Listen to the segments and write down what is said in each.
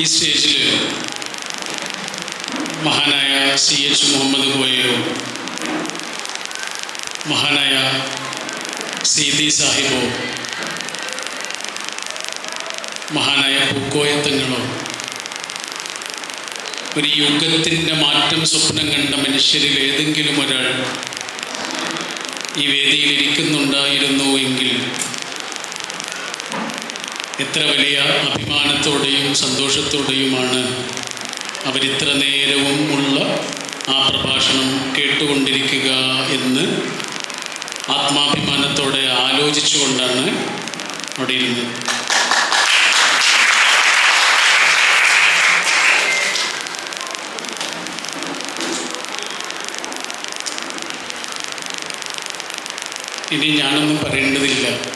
ഈ സ്റ്റേജിൽ മഹാനായ സി എച്ച് മുഹമ്മദ് കോയയോ മഹാനായ സീതി സാഹിബോ മഹാനായ പൂക്കോയത്തങ്ങളോ ഒരു യുഗത്തിന്റെ മാറ്റം സ്വപ്നം കണ്ട മനുഷ്യരിൽ ഏതെങ്കിലും ഒരാൾ ഈ വേദിയിൽ ഇരിക്കുന്നുണ്ടായിരുന്നു എങ്കിൽ എത്ര വലിയ അഭിമാനത്തോടെയും സന്തോഷത്തോടെയുമാണ് അവരിത്ര നേരവും ഉള്ള ആ പ്രഭാഷണം കേട്ടുകൊണ്ടിരിക്കുക എന്ന് ആത്മാഭിമാനത്തോടെ ആലോചിച്ചുകൊണ്ടാണ് അവിടെ ഇരുന്നത്. ഇനി ഞാനൊന്നും പറയേണ്ടതില്ല.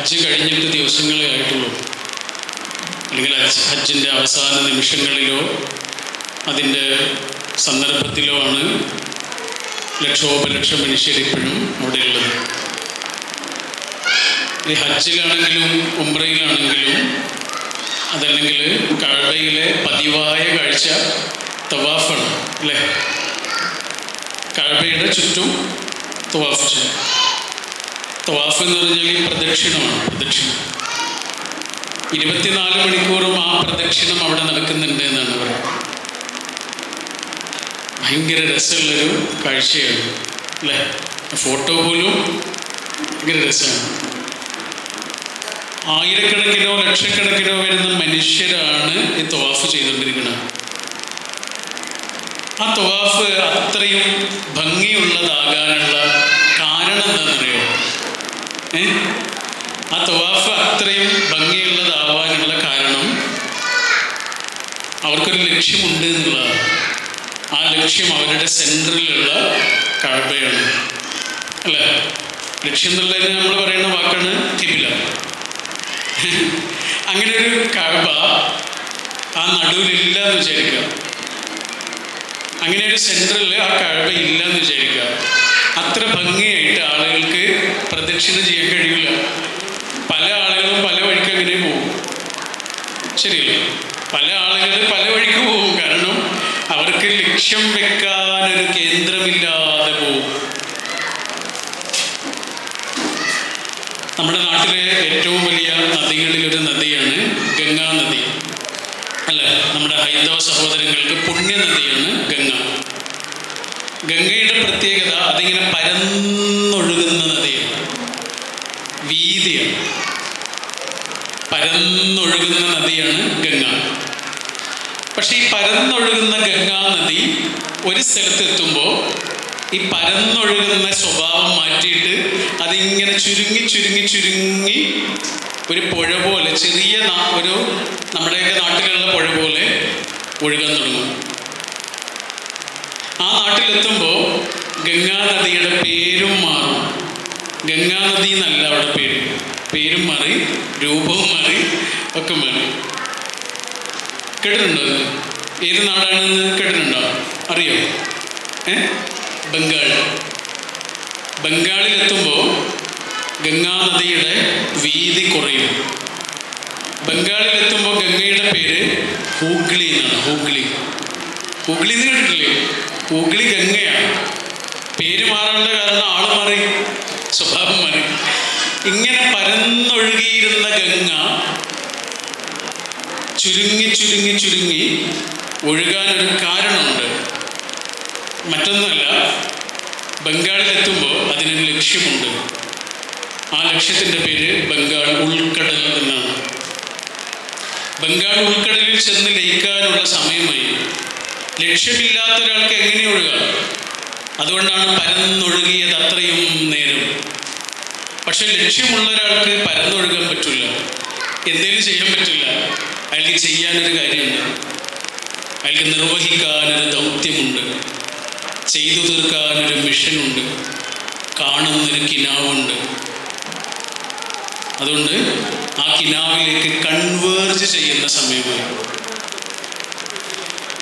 ഹജ്ജ് കഴിഞ്ഞിട്ട് ദിവസങ്ങളേ ആയിട്ടുള്ളൂ. അല്ലെങ്കിൽ ഹജ്ജ് ഹജ്ജിന്റെ അവസാന നിമിഷങ്ങളിലോ അതിന്റെ സന്ദർഭത്തിലോ ആണ് ലക്ഷോപലക്ഷം മനുഷ്യരിപ്പോഴും അവിടെയുള്ളത്. ഈ ഹജ്ജിലാണെങ്കിലും ഉംറയിലാണെങ്കിലും അതല്ലെങ്കിൽ കഴയിലെ പതിവായ കാഴ്ച തവാഫാണ് അല്ലേ? കഴയുടെ ചുറ്റും തവാഫ് ചെയ്യും തവാഫ് എന്ന് പറഞ്ഞാൽ ഈ പ്രദക്ഷിണമാണ് പ്രദക്ഷിണം. ഇരുപത്തിനാല് മണിക്കൂറും ആ പ്രദക്ഷിണം അവിടെ നടക്കുന്നുണ്ട് എന്നാണ് പറയുന്നത്. ഭയങ്കര രസമുള്ളൊരു കാഴ്ചയാണ് അല്ലേ? ഫോട്ടോ പോലും ഭയങ്കര രസമാണ്. ആയിരക്കണക്കിനോ ലക്ഷക്കണക്കിനോ വരുന്ന മനുഷ്യരാണ് ഈ തവാഫ് ചെയ്തുകൊണ്ടിരിക്കുന്നത്. ആ തവാഫ് അത്രയും ഭംഗിയുള്ളതാകാനുള്ള ആ തവാഫ് അത്രയും ഭംഗിയുള്ളതാവാനുള്ള കാരണം അവർക്കൊരു ലക്ഷ്യമുണ്ട് എന്നുള്ളതാണ്. ആ ലക്ഷ്യം അവരുടെ സെന്ററിലുള്ള കഴബയാണ്. അല്ലേ ലക്ഷ്യം എന്നുള്ളതിന് നമ്മൾ പറയുന്ന വാക്കാണ് കിബില. അങ്ങനെ ഒരു കഴബ ആ നടുവിലില്ല എന്ന് വിചാരിക്കുക. അങ്ങനെ ഒരു സെന്ററിൽ ആ കഴബ ഇല്ല എന്ന് വിചാരിക്കുക. അത്ര ഭംഗിയായിട്ട് ആളുകൾക്ക് പ്രദക്ഷിണം ചെയ്യാൻ കഴിയില്ല പല ആളുകളും പല വഴിക്ക് അങ്ങനെ പോകും. ശരിയല്ലേ? പല ആളുകൾ പല വഴിക്ക് പോകും. കാരണം അവർക്ക് ലക്ഷ്യം വെക്കാൻ ഒരു കേന്ദ്രമില്ലാതെ പോകും. നമ്മുടെ നാട്ടിലെ ഏറ്റവും വലിയ നദികളിലൊരു നദിയാണ് ഗംഗാ നദി. അല്ല? നമ്മുടെ ഹൈന്ദവ സഹോദരങ്ങൾക്ക് പുണ്യനദിയാണ് ഗംഗ. ഗംഗയുടെ പ്രത്യേകത അതിങ്ങനെ പരന്നൊഴുകുന്ന നദിയാണ് വീതിയാണ് പരന്നൊഴുകുന്ന നദിയാണ് ഗംഗ പക്ഷെ ഈ പരന്നൊഴുകുന്ന ഗംഗാ നദി ഒരു സ്ഥലത്തെത്തുമ്പോൾ ഈ പരന്നൊഴുകുന്ന സ്വഭാവം മാറ്റിയിട്ട് അതിങ്ങനെ ചുരുങ്ങി ചുരുങ്ങി ചുരുങ്ങി ഒരു പുഴ പോലെ ചെറിയ ഒരു നമ്മുടെയൊക്കെ നാട്ടിലുള്ള പുഴ പോലെ ഒഴുകാൻ തുടങ്ങും. ആ നാട്ടിലെത്തുമ്പോൾ ഗംഗാനദിയുടെ പേരും മാറും. ഗംഗാനദി എന്നല്ല അവിടെ പേര്. പേരും മാറി രൂപവും മാറി ഒക്കെ മാറി. കേട്ടിട്ടുണ്ടോ ഏത് നാടാണെന്ന് കേട്ടിട്ടുണ്ടോ? അറിയോ? ഏ? ബംഗാൾ. ബംഗാളിലെത്തുമ്പോൾ ഗംഗാ നദിയുടെ വീതി കുറയും. ബംഗാളിലെത്തുമ്പോൾ ഗംഗയുടെ പേര് ഹൂഗ്ലി എന്നാണ് ഹൂഗ്ലി. ഹൂഗ്ലി എന്ന് കേട്ടിട്ടില്ലേ? ഹൂഗ്ലി ഗംഗയാണ്. പേര് മാറാനുള്ള കാരണം ആൾ മാറി സ്വഭാവം മാറി. ഇങ്ങനെ പരന്നൊഴുകിയിരുന്ന ഗംഗ ചുരുങ്ങി ചുരുങ്ങി ചുരുങ്ങി ഒഴുകാനൊരു കാരണമുണ്ട്. മറ്റൊന്നല്ല ബംഗാളിലെത്തുമ്പോൾ അതിനൊരു ലക്ഷ്യമുണ്ട്. ആ ലക്ഷ്യത്തിന്റെ പേര് ബംഗാൾ ഉൾക്കടൽ എന്നാണ്. ബംഗാൾ ഉൾക്കടലിൽ ചെന്ന് ലയിക്കാനുള്ള സമയമായി. ലക്ഷ്യമില്ലാത്ത ഒരാൾക്ക് എങ്ങനെ ഒഴുകാം? അതുകൊണ്ടാണ് പരന്നൊഴുകിയത് അത്രയും നേരം. പക്ഷെ ലക്ഷ്യമുള്ള ഒരാൾക്ക് പരന്നൊഴുകാൻ പറ്റില്ല. എന്തേലും ചെയ്യാൻ പറ്റില്ല. അയാൾക്ക് ചെയ്യാനൊരു കാര്യമുണ്ട്. അയാൾക്ക് നിർവഹിക്കാനൊരു ദൗത്യമുണ്ട്. ചെയ്തു തീർക്കാനൊരു മിഷനുണ്ട്. കാണുന്നൊരു കിനാവുണ്ട്. അതുകൊണ്ട് ആ കിനാവിലേക്ക് കൺവേർജ് ചെയ്യുന്ന സമയമായി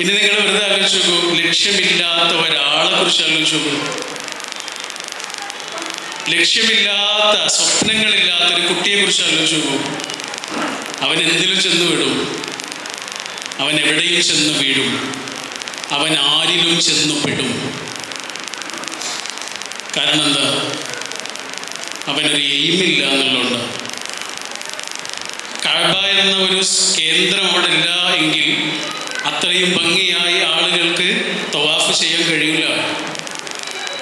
ഇനി നിങ്ങൾ വെറുതെ ആലോചിച്ച് നോക്കൂ ലക്ഷ്യമില്ലാത്ത ഒരാളെ കുറിച്ച് ആലോചിച്ച് നോക്കൂ. ലക്ഷ്യമില്ലാത്ത സ്വപ്നങ്ങളില്ലാത്ത ഒരു കുട്ടിയെ കുറിച്ച് ആലോചിച്ച് നോക്കൂ. അവൻ എന്തിലും ചെന്ന് വിടും. അവൻ എവിടെയും ചെന്ന് വീഴും. അവൻ ആരിലും ചെന്നു പെടും കാരണം എന്താ? അവനൊരു എയിമില്ല എന്നുള്ളതുകൊണ്ട്. കഴബ എന്ന ഒരു കേന്ദ്രം അവിടെ ഇല്ല എങ്കിൽ അത്രയും ഭംഗിയായി ആളുകൾക്ക് തവാഫ് ചെയ്യാൻ കഴിയില്ല.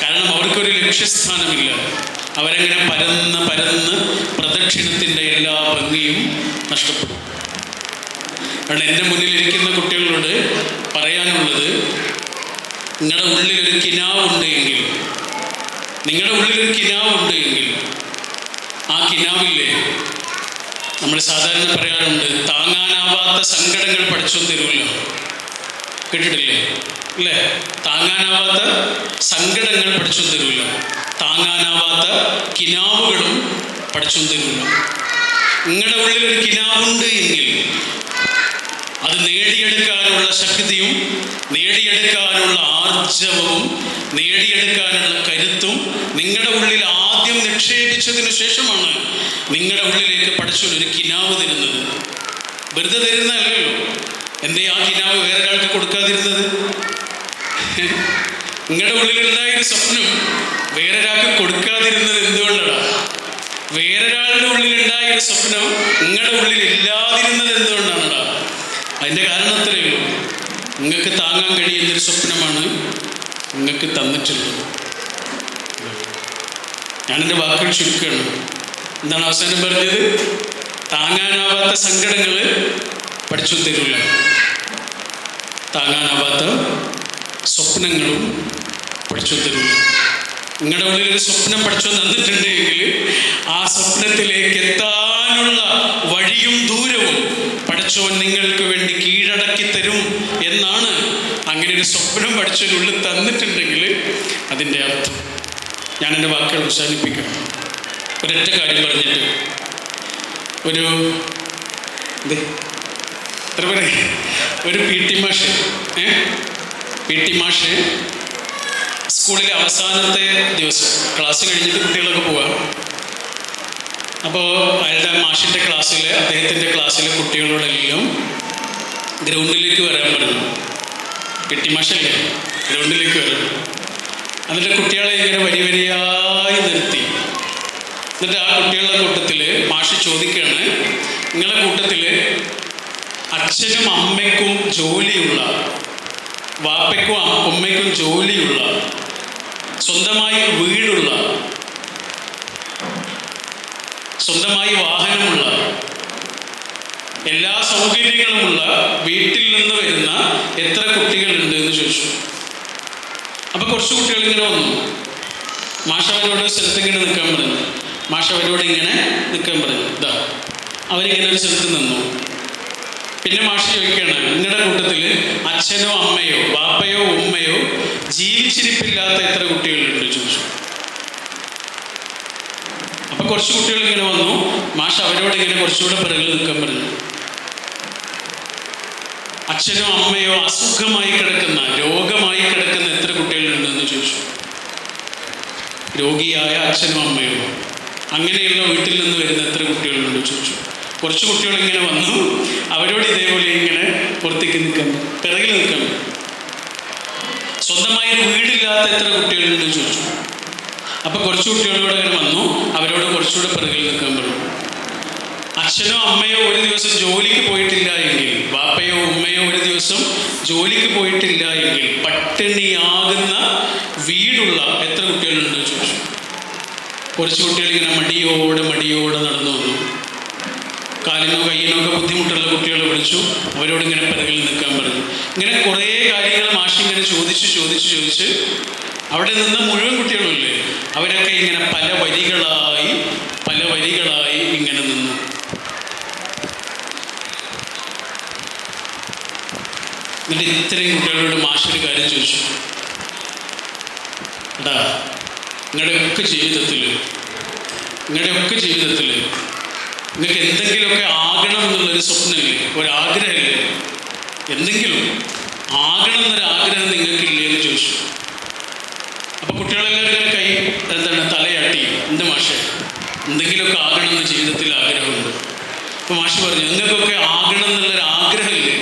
കാരണം അവർക്കൊരു ലക്ഷ്യസ്ഥാനമില്ല. അവരങ്ങനെ പരന്ന് പരന്ന് പ്രദക്ഷിണത്തിന്റെ എല്ലാ ഭംഗിയും നഷ്ടപ്പെടും. കാരണം എന്റെ മുന്നിലിരിക്കുന്ന കുട്ടികളോട് കിനാവുണ്ട് എങ്കിൽ നിങ്ങളുടെ ഉള്ളിലൊരു കിനാവുണ്ട് എങ്കിൽ ആ കിനാവില്ലേ? നമ്മൾ സാധാരണ പറയാറുണ്ട് താങ്ങാനാവാത്ത സങ്കടങ്ങൾ പഠിച്ചു തരുമല്ലോ. കേട്ടിട്ടില്ലേ? അല്ലേ? താങ്ങാനാവാത്ത സങ്കടങ്ങൾ പഠിച്ചു തരുമല്ലോ. താങ്ങാനാവാത്ത കിനാവുകളും പഠിച്ചു തരുമല്ലോ. നിങ്ങളുടെ ഉള്ളിൽ ഒരു കിനാവുണ്ട് എങ്കിൽ നേടിയെടുക്കാനുള്ള ശക്തിയും നേടിയെടുക്കാനുള്ള ആർജവവും നേടിയെടുക്കാനുള്ള കരുത്തും നിങ്ങളുടെ ഉള്ളിൽ ആദ്യം നിക്ഷേപിച്ചതിനു ശേഷമാണ് നിങ്ങളുടെ ഉള്ളിലേക്ക് പഠിച്ചു ഒരു കിനാവ് തരുന്നത്. വെറുതെ തരുന്നതല്ലല്ലോ എന്റെ ആ കിനാവ് വേറെ ഒരാൾക്ക് കൊടുക്കാതിരുന്നത്? നിങ്ങളുടെ ഉള്ളിലുണ്ടായ ഒരു സ്വപ്നം വേറെ ഒരാൾക്ക് കൊടുക്കാതിരുന്നത് എന്തുകൊണ്ടാണ്? വേറൊരാളുടെ ഉള്ളിലുണ്ടായ ഒരു സ്വപ്നം നിങ്ങളുടെ ഉള്ളിൽ ഇല്ലാതിരുന്നത് എന്തുകൊണ്ടാണടാ അതിന്റെ കാരണം അത്രയേ ഉള്ളൂ നിങ്ങൾക്ക് താങ്ങാൻ കഴിയുന്നൊരു സ്വപ്നമാണ് നിങ്ങൾക്ക് തന്നിട്ടുള്ളത്. ഞാനെന്റെ വാക്കുകൾ ചുരുക്കുകയാണ്. എന്താണ് അവസാനം പറഞ്ഞത്? താങ്ങാനാവാത്ത സങ്കടങ്ങൾ പഠിച്ചു തരില്ല താങ്ങാനാവാത്ത സ്വപ്നങ്ങളും പഠിച്ചു തരില്ല നിങ്ങളുടെ ഉള്ളിൽ ഒരു സ്വപ്നം പഠിച്ചു തന്നിട്ടുണ്ടെങ്കിൽ ആ സ്വപ്നത്തിലേക്ക് എത്താനുള്ള വഴിയും ദൂരവും പഠിച്ചവൻ നിങ്ങൾക്ക് വേണ്ടി കീഴടക്കി തരും എന്നാണ് അങ്ങനെ ഒരു സ്വപ്നം പഠിച്ചതിനുള്ളിൽ തന്നിട്ടുണ്ടെങ്കിൽ അതിന്റെ അർത്ഥം ഞാൻ എന്റെ വാക്കുകൾ അവസാനിപ്പിക്കാം. ഒരൊറ്റ കാര്യം പറഞ്ഞിട്ട്. ഒരു എത്ര പറയും ഒരു പി ടി മാഷ് ഏ? പി ടി മാഷ് സ്കൂളിലെ അവസാനത്തെ ദിവസം ക്ലാസ് കഴിഞ്ഞിട്ട് കുട്ടികളൊക്കെ പോവാം. അപ്പോൾ അയാളുടെ മാഷിന്റെ ക്ലാസ്സിൽ അദ്ദേഹത്തിന്റെ ക്ലാസ്സിലെ കുട്ടികളോടെല്ലാം ഗ്രൗണ്ടിലേക്ക് വരാൻ പറഞ്ഞു. കെട്ടി ടി മാഷല്ലേ? ഗ്രൗണ്ടിലേക്ക് വരാം എന്നിട്ട് കുട്ടികളെ ഇങ്ങനെ വരി വരിയായി നിർത്തി. എന്നിട്ട് ആ കുട്ടികളുടെ കൂട്ടത്തിൽ മാഷി ചോദിക്കുകയാണ് നിങ്ങളുടെ കൂട്ടത്തിൽ അച്ഛനും അമ്മയ്ക്കും ജോലിയുള്ള വാപ്പയ്ക്കും ഉമ്മയ്ക്കും ജോലിയുള്ള സ്വന്തമായി വീടുള്ള സ്വന്തമായി വാഹനമുള്ള എല്ലാ സൗകര്യങ്ങളുമുള്ള വീട്ടിൽ നിന്ന് വരുന്ന എത്ര കുട്ടികളുണ്ട് എന്ന് ചോദിച്ചു. അപ്പൊ കുറച്ച് കുട്ടികൾ ഇങ്ങനെ വന്നു. മാഷ അവരോട് സ്ഥലത്ത് ഇങ്ങനെ നിൽക്കാൻ പറഞ്ഞു. മാഷ അവരോട് ഇങ്ങനെ നിൽക്കാൻ പറഞ്ഞു. ഇതാ അവരിങ്ങനെ ഒരു സ്ഥലത്ത് നിന്നു. പിന്നെ മാഷി ചോദിക്കുകയാണ് നിങ്ങളുടെ കൂട്ടത്തിൽ അച്ഛനോ അമ്മയോ ബാപ്പയോ ഉമ്മയോ ജീവിച്ചിരിപ്പില്ലാത്ത എത്ര കുട്ടികളുണ്ട് ചോദിച്ചു. അപ്പൊ കുറച്ച് കുട്ടികൾ ഇങ്ങനെ വന്നു. മാഷ് അവരോട് ഇങ്ങനെ കുറച്ചുകൂടെ പിറകിൽ നിൽക്കാൻ പറഞ്ഞു. അച്ഛനോ അമ്മയോ അസുഖമായി കിടക്കുന്ന രോഗമായി കിടക്കുന്ന എത്ര കുട്ടികളുണ്ടെന്ന് ചോദിച്ചു. രോഗിയായ അച്ഛനും അമ്മയോ അങ്ങനെയുള്ള വീട്ടിൽ നിന്ന് വരുന്ന എത്ര കുട്ടികളുണ്ട് ചോദിച്ചു. കുറച്ച് കുട്ടികൾ ഇങ്ങനെ വന്നു. പുറത്തേക്ക് നിൽക്കണം പിറകിൽ നിൽക്കണം. സ്വന്തമായി ഒരു വീടില്ലാത്ത എത്ര കുട്ടികളുണ്ടെന്ന് ചോദിച്ചു. അപ്പൊ കുറച്ച് കുട്ടികളോട് അങ്ങനെ വന്നു. അവരോട് കുറച്ചുകൂടെ പിറകിൽ നിൽക്കാൻ പറഞ്ഞു. അച്ഛനോ അമ്മയോ ഒരു ദിവസം ജോലിക്ക് പോയിട്ടില്ല എങ്കിൽ വാപ്പയോ ഉമ്മയോ ഒരു ദിവസം ജോലിക്ക് പോയിട്ടില്ല എങ്കിൽ പട്ടിണിയാകുന്ന വീടുള്ള എത്ര കുട്ടികളുണ്ട് ചോദിച്ചു. കുറച്ച് കുട്ടികൾ ഇങ്ങനെ മടിയോടെ മടിയോടെ നടന്നു വന്നു. കാലിനോ കയ്യിനോ ഒക്കെ ബുദ്ധിമുട്ടുള്ള കുട്ടികളെ വിളിച്ചു. അവരോട് ഇങ്ങനെ പിറകിൽ നിൽക്കാൻ പറഞ്ഞു. ഇങ്ങനെ കുറേ കാര്യങ്ങൾ മാഷി ഇങ്ങനെ ചോദിച്ച് ചോദിച്ച് ചോദിച്ച് അവിടെ നിന്ന് മുഴുവൻ കുട്ടികളുമില്ലേ അവരൊക്കെ ഇങ്ങനെ പല വരികളായി പല വരികളായി ഇങ്ങനെ നിന്നു. എന്നിട്ട് ഇത്രയും കുട്ടികളോട് മാഷൊരു കാര്യം ചോദിച്ചു. എടാ നിങ്ങളുടെയൊക്കെ ജീവിതത്തിൽ നിങ്ങളുടെയൊക്കെ ജീവിതത്തിൽ നിങ്ങൾക്ക് എന്തെങ്കിലുമൊക്കെ ആകണം എന്നുള്ളൊരു സ്വപ്നമില്ലേ? ഒരാഗ്രഹമില്ലേ? എന്തെങ്കിലും ആകണം എന്നൊരാഗ്രഹം നിങ്ങൾക്കില്ലേ എന്ന് ചോദിച്ചു. അപ്പൊ കുട്ടികളെല്ലാവരും കൈ എന്താണ് തലയാട്ടി എന്ത് മാഷെ എന്തെങ്കിലുമൊക്കെ ആകണം എന്ന് ജീവിതത്തിൽ ആഗ്രഹമുണ്ട്. അപ്പോൾ മാഷ് പറഞ്ഞു നിങ്ങൾക്കൊക്കെ ആകണം എന്നുള്ളൊരു ആഗ്രഹമില്ലേ?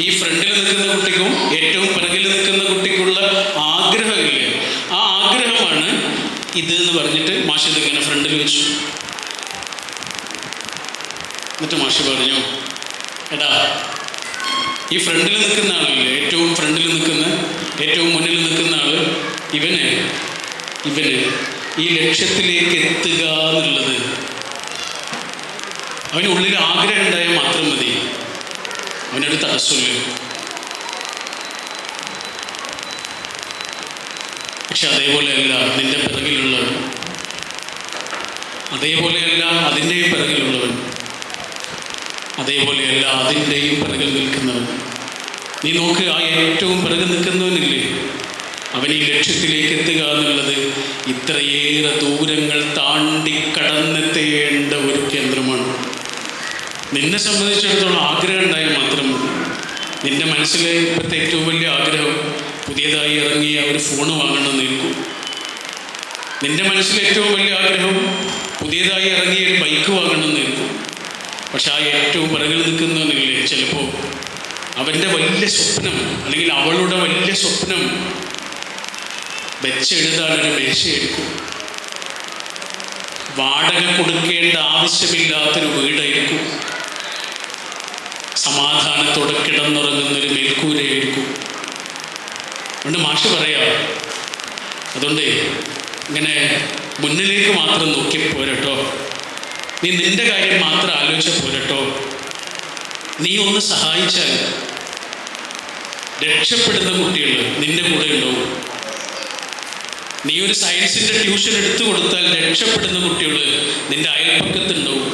ഈ ഫ്രണ്ടിൽ നിൽക്കുന്ന കുട്ടിക്കും ഏറ്റവും പിറകിൽ നിൽക്കുന്ന കുട്ടിക്കുള്ള ആഗ്രഹമില്ലേ? ആ ആഗ്രഹമാണ് ഇത് എന്ന് പറഞ്ഞിട്ട് മാഷ് ഇതിങ്ങനെ ഫ്രണ്ടിൽ വെച്ചു. എന്നിട്ട് മാഷ് പറഞ്ഞു എടാ ഈ ഫ്രണ്ടിൽ നിൽക്കുന്ന ആളില്ലേ ഏറ്റവും ഫ്രണ്ടിൽ നിൽക്കുന്ന ഏറ്റവും മുന്നിൽ നിൽക്കുന്ന ആൾ ഇവന്? ഇവന്. ഈ ലക്ഷ്യത്തിലേക്ക് എത്തുക എന്നുള്ളത്. അവന് ഉള്ളിൽ ആഗ്രഹം ഉണ്ടായാൽ മാത്രം മതി. അവനൊരു തടസ്സമില്ല പക്ഷെ അതേപോലെയല്ല നിന്റെ പിറകിലുള്ളവൻ. അതേപോലെയല്ല അതിന്റെയും പിറകിലുള്ളവൻ. അതേപോലെയല്ല അതിന്റെയും പിറകിൽ നിൽക്കുന്നവൻ. നീ നോക്ക് ആ ഏറ്റവും പിറകെ നിൽക്കുന്നവനില്ലേ? അവൻ ഈ ലക്ഷ്യത്തിലേക്ക് എത്തുക എന്നുള്ളത് ഇത്രയേറെ ദൂരങ്ങൾ താണ്ടി കടന്നെത്തേണ്ട ഒരു കേന്ദ്രമാണ്. നിന്നെ സംബന്ധിച്ചിടത്തോളം ആഗ്രഹം ഉണ്ടായാൽ മാത്രം നിന്റെ മനസ്സിലെ ഇപ്പോഴത്തെ ഏറ്റവും വലിയ ആഗ്രഹം പുതിയതായി ഇറങ്ങിയ ഒരു ഫോൺ വാങ്ങണമെന്നിരിക്കും നിന്റെ മനസ്സിലെ ഏറ്റവും വലിയ ആഗ്രഹം പുതിയതായി ഇറങ്ങിയ ഒരു ബൈക്ക് വാങ്ങണമെന്നിരിക്കും പക്ഷെ ആ ഏറ്റവും പിറകിൽ നിൽക്കുന്നവനില്ലേ? ചിലപ്പോൾ അവന്റെ വലിയ സ്വപ്നം അല്ലെങ്കിൽ അവളുടെ വലിയ സ്വപ്നം വെച്ചെഴുതാനൊരു മേശയെടുക്കും വാടക കൊടുക്കേണ്ട ആവശ്യമില്ലാത്തൊരു വീടായിരിക്കും. സമാധാനത്തോടെ കിടന്നുറങ്ങുന്നൊരു മേൽക്കൂരയായിരിക്കും. അതുകൊണ്ട് മാഷ് പറയാം അതുകൊണ്ട് ഇങ്ങനെ മുന്നിലേക്ക് മാത്രം നോക്കി പോരട്ടോ നീ നിന്റെ കാര്യം മാത്രം ആലോചിച്ച പോരട്ടോ. നീ ഒന്ന് സഹായിച്ചാൽ രക്ഷപ്പെടുന്ന കുട്ടികൾ നിന്റെ കൂടെ ഉണ്ടാവും. നീ ഒരു സയൻസിന്റെ ട്യൂഷൻ എടുത്തു കൊടുത്താൽ രക്ഷപ്പെടുന്ന കുട്ടികൾ നിന്റെ അയൽപ്പക്കത്തുണ്ടാവും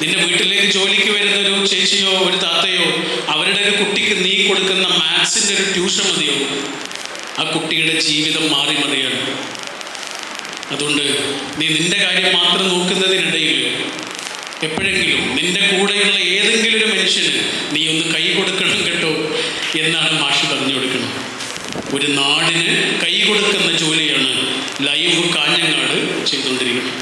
നിന്റെ വീട്ടിലേക്ക് ജോലിക്ക് വരുന്ന ഒരു ചേച്ചിയോ ഒരു താത്തയോ അവരുടെ ഒരു കുട്ടിക്ക് നീ കൊടുക്കുന്ന മാത്സിന്റെ ഒരു ട്യൂഷൻ മതിയോ? ആ കുട്ടിയുടെ ജീവിതം മാറി മറിയാണ് അതുകൊണ്ട് നീ നിന്റെ കാര്യം മാത്രം നോക്കുന്നതിനിടയിൽ എപ്പോഴെങ്കിലും നിന്റെ കൂടെയുള്ള ഏതെങ്കിലും ഒരു മനുഷ്യന് നീ ഒന്ന് കൈ കൊടുക്കണം കേട്ടോ എന്നാണ് മാഷ് പറഞ്ഞു കൊടുക്കുന്നത്. ഒരു നാടിന് കൈ കൊടുക്കുന്ന ജോലിയാണ് ലൈവ് കാഞ്ഞങ്ങാട് ചെയ്തുകൊണ്ടിരിക്കുന്നത്.